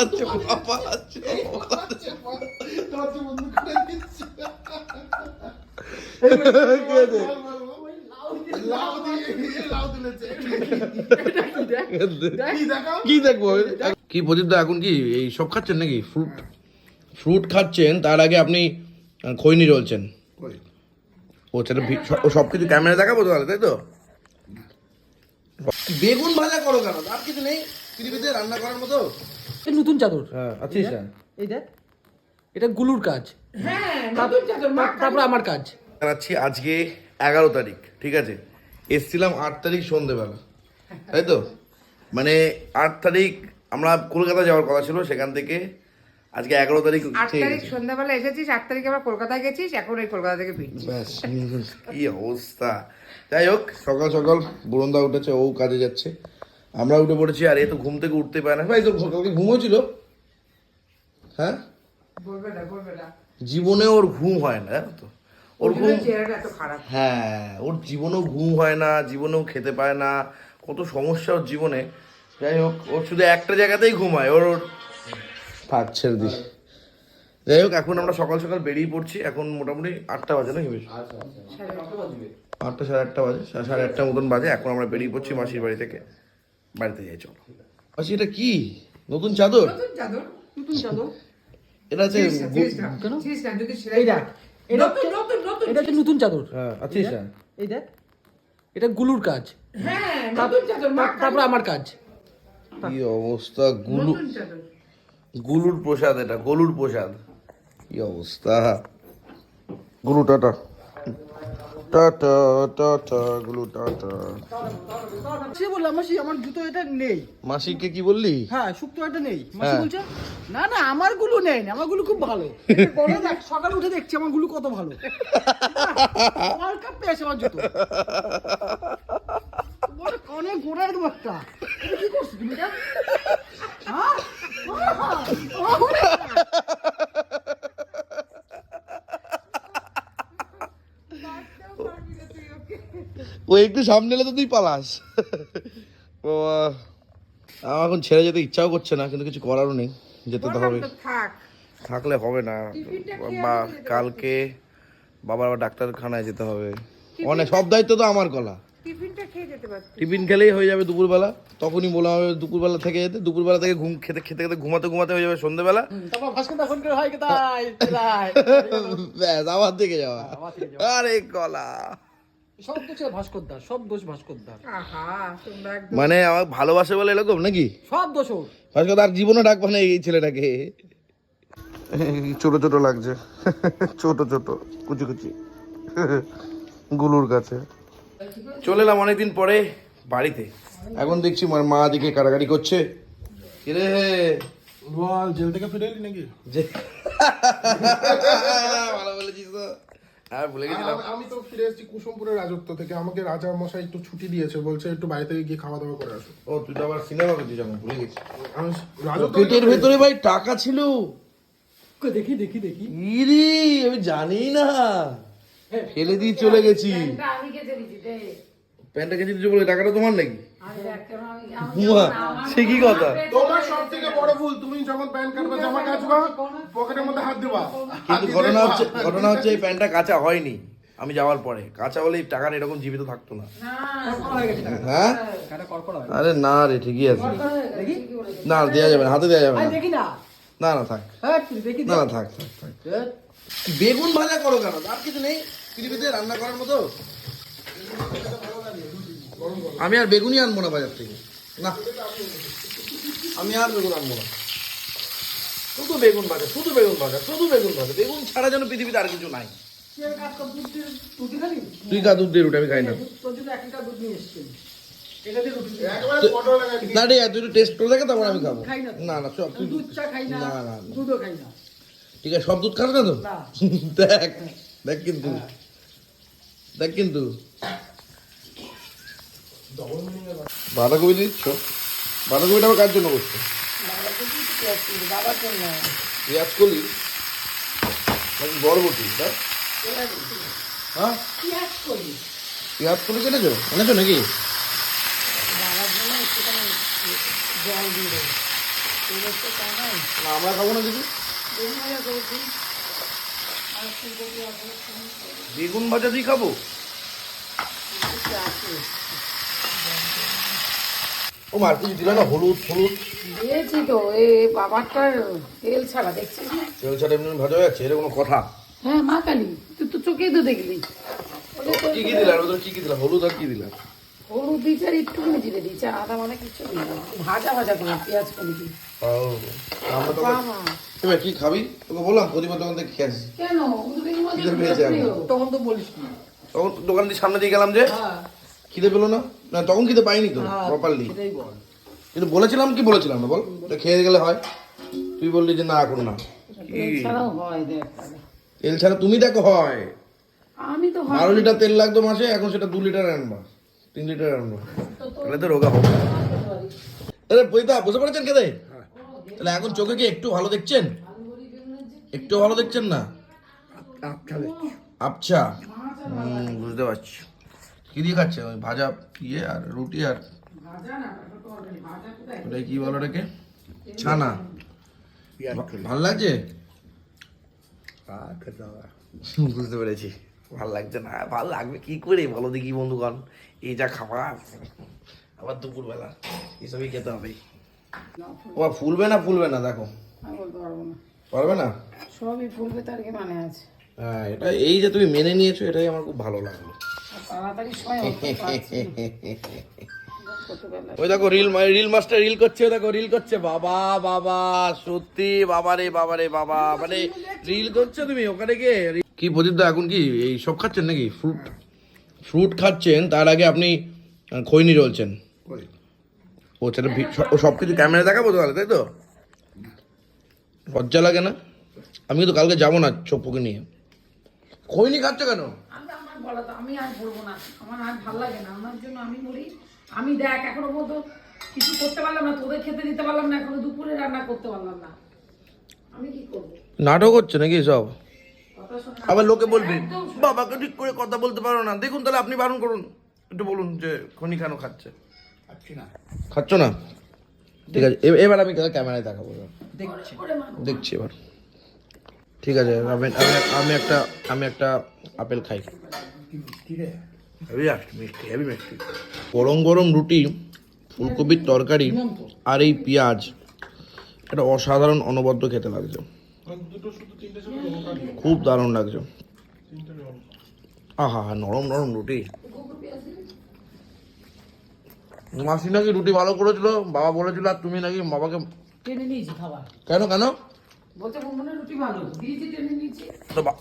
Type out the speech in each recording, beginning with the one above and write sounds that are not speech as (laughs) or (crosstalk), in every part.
পালাচ্ছে মা পালাচ্ছে। কে দে? লাউ দিয়ে লাউ তুলেছে কি দেখব কি প্রদীপ দা এখন কি এই সব খাচ্ছেন নাকি ফ্রুট ফ্রুট খাচ্ছেন তার আগে আপনি খৈনি রয়েছেন কই? ও সেটা ভি- ও সব কিছু ক্যামেরা দেখাবো তো তাহলে তাই তো বেগুন ভাজা করো কেন আর কিছু নেই পৃথিবীতে রান্না করার মতো? এটা নতুন চাদর। হ্যাঁ আচ্ছা এই দেখ এটা গুলুর কাজ। তার- তারপর আমার কাজ। জানাচ্ছি আজকে এগারো তারিখ ঠিক আছে? এসছিলাম আট তারিখ সন্ধেবেলা তাই তো? মানে আট তারিখ আমরা কলকাতা যাওয়ার কথা ছিল সেখান থেকে আজকে এগারো তারিখ আট তারিখ সন্ধ্যাবেলা এসেছিস আট তারিখে আবার কলকাতায় গেছিস এখন এই কলকাতা থেকে ফিরছিস। ব্যাস কি অবস্থা। যাই হোক সকাল সকাল বুরন্দা উঠেছে ও কাজে যাচ্ছে। আমরা উঠে পড়েছি আর এ তো ঘুম থেকে উঠতে পারে না। ভাই তো কালকে ঘুম হয়েছিল হ্যাঁ? জীবনে ওর ঘুম হয় না জানো তো? ওর ঘুম হ্যাঁ ওর জীবনেও ঘুম হয় না জীবনেও খেতে পায় না। কত সমস্যা ওর জীবনে। যাই হোক ওর শুধু একটা জায়গাতেই ঘুম হয় ওর ওর- থাক ছেড়ে দিস। যাই হোক এখন আমরা সকাল সকাল বেরিয়ে পড়ছি। এখন মোটামুটি আটটা বাজে নাকি বেশ? আটটা। সাড়ে আটটা বাজে সাড়ে আটটা মতন বাজে। এখন আমরা বেরিয়ে পড়ছি মাসির বাড়ি থেকে। বাড়িতে যাই চলো। মাসি এটা কি? নতুন চাদর? নতুন চাদর নতুন চাদর। এটা আছে কেন? এই দেখ এটা নতুন, নতুন, নতুন। এটা হচ্ছে নতুন চাদর। হ্যাঁ আচ্ছা এই দেখ এটা গুলুর কাজ। হ্যাঁ, নতুন চাদর, মা তারপর আমার কাজ। কি অবস্থা গুলু নতুন চাদর। গুলুর প্রসাদ এটা গলুর প্রসাদ। কি অবস্থা? গুলু টাটা। টাটা টাটা গুলু টাটা সে বললাম মাসি আমার জুতো এটা নেই। মাসিকে কি বললি? হ্যাঁ শুক্তো এটা নেই। মাসি হ্যাঁ। বলছে না না আমারগুলো নেই আমারগুলো খুব ভালো। বলে দেখ সকালে উঠে দেখছি আমারগুলো কত ভালো। ওয়ার্ল্ড কাপ পেয়েছে আমার জুতো। বলে কনে গোড়ার দেবো একটা কি করছিস তুমি ও একটু সামনে এলে তো তুই পালাস (laughs) বাবা আমার এখন ছেড়ে যেতে ইচ্ছাও করছে না কিন্তু কিছু করারও নেই যেতে তো হবে থাকলে হবে না বা। কালকে বাবার আবার ডাক্তারখানায় যেতে হবে অনেক সব দায়িত্ব তো আমার কলা। টিফিন খেলেই হয়ে যাবে দুপুরবেলা তখনই বলা হবে দুপুরবেলা থেকে যেতে দুপুরবেলা থেকে ঘুম খেতে খেতে খেতে ঘুমাতে ঘুমাতে হয়ে যাবে সন্ধ্যেবেলা হয়? (laughs) ব্যাস আবার আবার থেকে যাওয়া। আরে কলা সব দোষ ভাস্কর দা সব দোষ ভাস্কর দা আহা, তোমরা একদম- মানে আমার ভালোবাসে বলে এরকম নাকি? সব দোষ আজকে তার জীবনে ডাকবো না এই ছেলেটাকে। ছোট ছোট লাগছে। ছোট ছোট কুচি কুচি। গুলুর কাছে। চলে এলাম অনেকদিন পরে বাড়িতে। এখন দেখছি আমার মা দিকে কারাগারি করছে। কিরে বল জেল থেকে ফিরে এলি নাকি? (laughs) ভালো বলেছিস তো। হ্যাঁ ভুলে গেছিলাম। আমি- তো ফিরে এসেছি কুসুমপুরের রাজত্ব থেকে। আমাকে রাজা মশাই একটু ছুটি দিয়েছে বলছে একটু বাইরে থেকে গিয়ে খাওয়া দাওয়া করে আসো। ও তুই তো আবার সিনেমা করছিস আমি ভুলে গেছি। আমি রাজত্ব পেটের ভেতরে ভাই টাকা ছিল। দেখি দেখি দেখি। ইরি আমি জানি না। ফেলে দিয়ে চলে গেছি। এটা আমি কেটে দিচ্ছি, দে। প্যান্টটা কেটে দিয়েছ বলে টাকাটা তোমার নাকি? আমার- সে কি কথা? তোমার সব থেকে বড় ভুল তুমি যখন প্যান্ট কাটবা জামা কাচবা পকেটের মধ্যে হাত দিবা। কিন্তু ঘটনা হচ্ছে ঘটনা হচ্ছে এই প্যান্টটা কাঁচা হয়নি আমি যাওয়ার পরে। কাঁচা হলে এই টাকাটা এরকম জীবিত থাকতো না। হ্যাঁ? হয়। আরে না রে ঠিকই আছে। না দেওয়া যাবে না হাতে দেওয়া যাবে না। না। না না থাক। হ্যাঁ না না থাক থাক থাক। বেগুন ভাজা করো কেন? আর কিছু নেই? পৃথিবীতে রান্না করার মতো? আমি আর বেগুনই আনব না বাজার থেকে। না। আমি আর বেগুন আনব না। শুধু বেগুন ভাজা শুধু বেগুন ভাজা শুধু বেগুন ভাজা। বেগুন ছাড়া যেন পৃথিবীতে আর কিছু নাই। তুই এক দুধ দিয়ে রুটি কা দুধ দিয়ে রুটি আমি খাই না রে তুই টেস্ট করে দেখে তারপর আমি খাব। না না না সব তুই দুধ না, না, না, না। দুধও খাই না। ঠিক আছে সব দুধ খাস না তো? (laughs) দেখ দেখ কিন্তু। দেখ কিন্তু। বাঁধাকপি দিচ্ছ? বাঁধাকপিটা আবার কার জন্য করছ? পেঁয়াজ কলি? নাকি বরবটি? হ্যাঁ? পেঁয়াজ কলি। কেটেছো? এনেছো নাকি? আমরা খাব না কিছু। বেগুন ভাজা দিয়ে খাব? ও মার কিছু দিল না হলুদ হলুদ। দিয়েছি তো এ বাবারটার তেল ছাড়া দেখছিস না? তেল ছাড়া এমনি ভাজা হয়ে যাচ্ছে এটা কোনো কথা। হ্যাঁ মা কালী তুই তো চোখেই তো দেখলি। কি কি দিলাম? ওদের কি কি দিলাম? হলুদ আর কি দিলাম? হলুদ দিয়েছে আর একটুখানি জিরে দিয়েছে আদা মানে কিছু ভাজা ভাজা করে পেঁয়াজ করে দিই ও আমরা তো বাবা। কি খাবি? তোকে বললাম প্রতিবার দোকান থেকে খেয়ে আসি কেন। তখন তো বলিস তখন দোকান দিয়ে সামনে দিয়ে গেলাম যে হ্যাঁ। খিদে পেল না? না তখন খিদে পাইনি তো হ্যাঁ, প্রপারলি সেটাই কিন্তু বলেছিলাম কি বলেছিলাম না বল? খেয়ে গেলে হয়। তুই বললি যে না করো না। তেল হয় ছাড়া তুমি দেখো হয়। আমি তো বারো লিটার তেল লাগতো মাসে এখন সেটা দু লিটার আনবা তিন লিটার আনবা। তাহলে তো রোগা হবে। আরে বইদা বুঝতে পারছেন কেদে তাহলে এখন চোখে কি একটু ভালো দেখছেন? একটু ভালো দেখছেন না? আচ্ছা আচ্ছা বুঝতে পারছি। কি দিয়ে খাচ্ছে? ওই ভাজা ইয়ে আর রুটি আর ওটা কি বলো ওটাকে? ছানা। ভালো লাগছে? আর খেতে হবে। বুঝতে পেরেছি। ভালো লাগছে না। ভালো লাগবে কি করে? বলো দেখি বন্ধুগণ। এই যা খাবার। আবার দুপুরবেলা। এসবই খেতে হবে। ও ফুলবে না ফুলবে না দেখো। আমি বলতে পারব না। পারবে না? সবই ফুলবে তার কি মানে আছে? হ্যাঁ এটা এই যে তুমি মেনে নিয়েছো এটাই আমার খুব ভালো লাগল। (laughs) ওই দেখো রিল রিল মাস্টার রিল করছে দেখো রিল করছে। বাবা বাবা সত্যি বাবা রে বাবা রে বাবা। মানে রিল করছ তুমি ওখানে গিয়ে? কি প্রদীপ দা এখন কি এই সব খাচ্ছেন নাকি? ফ্রুট ফ্রুট খাচ্ছেন তার আগে আপনি খৈনি রলছেন। ও সেটা ভি- ও সব কিছু ক্যামেরা দেখাবো তো তাহলে তাই তো? লজ্জা লাগে না? আমি কিন্তু কালকে যাব না চপ্পুকে নিয়ে। খৈনি খাচ্ছ কেন? বলা তো আমি আর বলব না। আমার আর ভালো লাগে না। আমার জন্য আমি বলি আমি দেখ এখনও পর্যন্ত কিছু করতে পারলাম না তোদের খেতে দিতে পারলাম না এখনও দুপুরে রান্না করতে পারলাম না। আমি কি করব? নাটক হচ্ছে নাকি সব? আবার লোকে বলবে বাবাকে ঠিক করে কথা বলতে পারো না। দেখুন তাহলে আপনি বারণ করুন। একটু বলুন যে খনি কেন খাচ্ছে? না। খাচ্ছ না? ঠিক আছে এবার আমি ক্যামেরায় দেখাবো। দেখছি। দেখছি এবার। ঠিক আছে আমি আমি- আমি একটা আমি একটা আপেল খাই। কি হেভি মিষ্টি হেভি মিষ্টি। গরম গরম রুটি ফুলকপির তরকারি আর এই পেঁয়াজ এটা অসাধারণ অনবদ্য খেতে লাগছে। দুটো শুধু তিনটে শুধু খুব দারুণ লাগছে। আহা হা নরম নরম রুটি। মাসি নাকি রুটি ভালো করেছিল বাবা বলেছিল আর তুমি নাকি বাবাকে কেন কেন?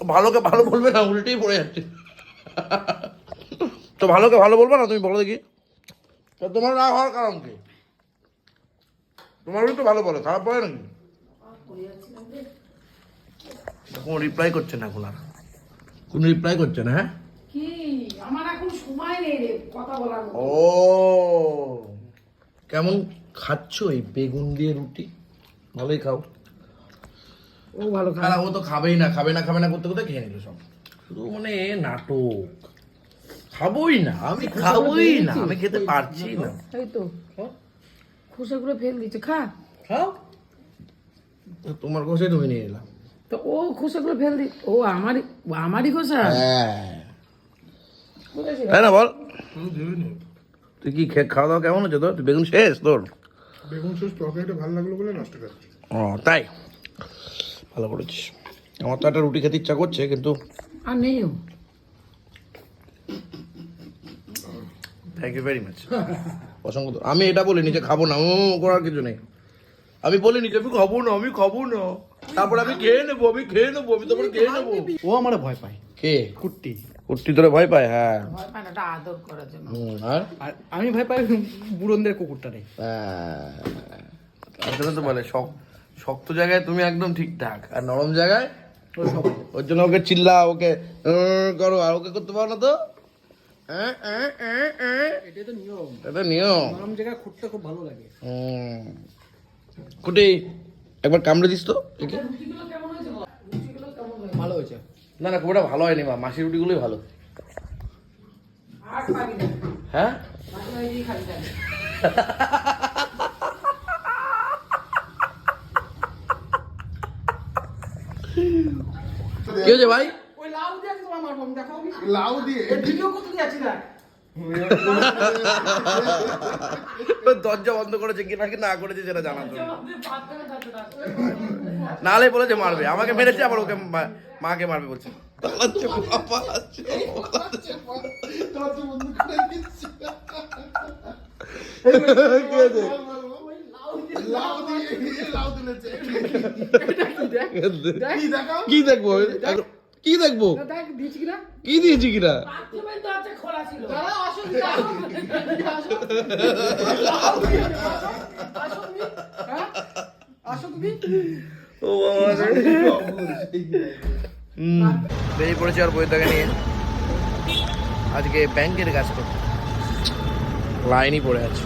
ভালোকে ভালো বলবে না উল্টেই পড়ে যাচ্ছে। তো ভালোকে ভালো বলবে না তুমি বলো দেখি। তো তোমার না হওয়ার কারণ কি তোমার তো ভালো বলে খারাপ বলে নাকি? কোনো রিপ্লাই করছে না এখন আর। কোনো রিপ্লাই করছে না হ্যাঁ। ও কেমন খাচ্ছ এই বেগুন দিয়ে রুটি? ভালোই খাও। ও ভালো খালা ও তো খাবেই না খাবে না খাবে না করতে করতে খেয়ে নিল সব। শুধু মানে নাটক। খাবোই না আমি খাবোই না আমি খেতে পারছি না। এই তো। খোসাগুলো ফেল দিচ্ছে খা। খাও তো তোমার কাছে তুমি নিয়ে এলাম। তো ও খোসাগুলো ফেল দি ও আমারই ও আমারই খোসা? হ্যাঁ। তাই না বল। তুই কি খে- খাওয়া দাওয়া কেমন হচ্ছে তোর? তুই বেগুন শেষ তোর? বেগুন শেষ তরকারিটা ভালো লাগল বলে নষ্ট করছি। ও তাই। ভালো করেছিস। আমার তো একটা রুটি খেতে ইচ্ছা করছে কিন্তু আর থ্যাংক ইউ ভেরি মাচ অসংখ্য আমি এটা বলিনি যে খাব না। ও করার কিছু নেই। আমি বলিনি যে আমি খাব না আমি খাব না। তারপর আমি খেয়ে নেব আমি খেয়ে নেব আমি তারপরে খেয়ে নেব। ও আমার ভয় পায়। কে? কুট্টি। কুর্তি ধরে ভয় পায়? হ্যাঁ। ভয় পায় না ওটা আদর করার জন্য। হুম, আর? আমি ভয় পাই বুড়নদের কুকুরটা নেই আসলে তো বলে শক- শক্ত জায়গায় তুমি একদম ঠিকঠাক আর নরম জায়গায় ওর জন্য ওকে চিল্লা ওকে করো আর ওকে করতে পারো না তো? কুটি একবার কামড়ে দিস তো ভালো হয়েছে। না না খুব ভালো হয়নি মা মাসি রুটিগুলোই ভালো। হ্যাঁ? (laughs) কি হয়েছে ভাই? ওই লাউ দিয়ে তোমার মারবো দেখো। লাউ দিয়ে? ভিডিও করতে যাচ্ছি না দরজা বন্ধ করেছে কি নাকি না করেছে সেটা জানা। নালে বলেছে মারবে আমাকে মেরেছে আবার ওকে মা- মাকে মারবে বলছে। পালাচ্ছে কি দেখব কি দেখব কি দিয়েছি কিনা বেরিয়ে পড়েছে আর বইটাকে নিয়ে। আজকে ব্যাংকের কাজ করতে। লাইনই পড়ে আছে।